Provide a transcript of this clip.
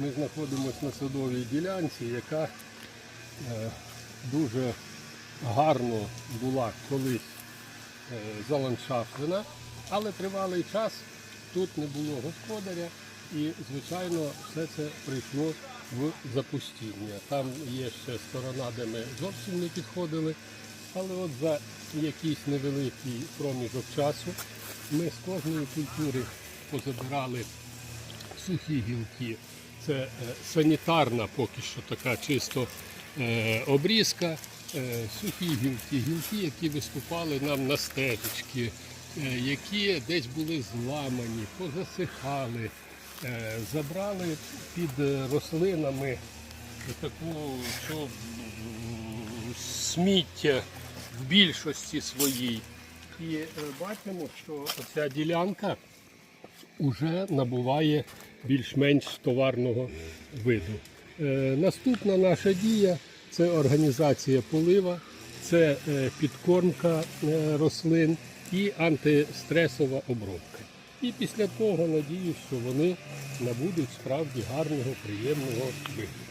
ми знаходимося на садовій ділянці, яка е, дуже гарно була колись е, заландшафтена, але тривалий час тут не було господаря і, звичайно, все це прийшло в запустіння. Там є ще сторона, де ми зовсім не підходили, але от за якийсь невеликий проміжок часу ми з кожної культури позабирали сухі гілки. Це е, санітарна поки що така чисто е, обрізка. Е, сухі гілки, гілки, які виступали нам на стежечки, які десь були зламані, позасихали. Забрали під рослинами таку що, сміття в більшості своїй. І бачимо, що ця ділянка вже набуває більш-менш товарного виду. Е, наступна наша дія це організація полива, це е, підкормка е, рослин і антистресова обробка. І після того надіюсь, що вони набудуть справді гарного, приємного вигляду.